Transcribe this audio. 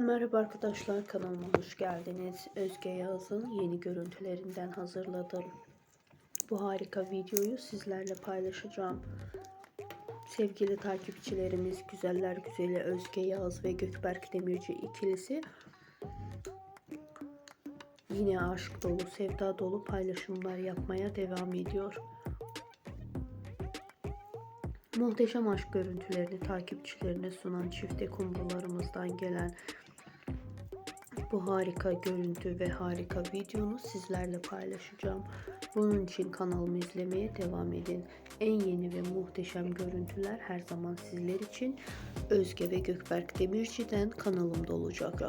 Merhaba arkadaşlar kanalıma hoş geldiniz. Özge Yağız'ın yeni görüntülerinden hazırladım. Bu harika videoyu sizlerle paylaşacağım. Sevgili takipçilerimiz Güzeller Güzeli Özge Yağız ve Gökberk Demirci ikilisi yine aşk dolu, sevda dolu paylaşımlar yapmaya devam ediyor. Muhteşem aşk görüntülerini takipçilerine sunan çifte kumrularımızdan gelen bu harika görüntü ve harika videonu sizlerle paylaşacağım. Bunun için kanalımı izlemeye devam edin. En yeni ve muhteşem görüntüler her zaman sizler için Özge ve Gökberk Demirci'den kanalımda olacak.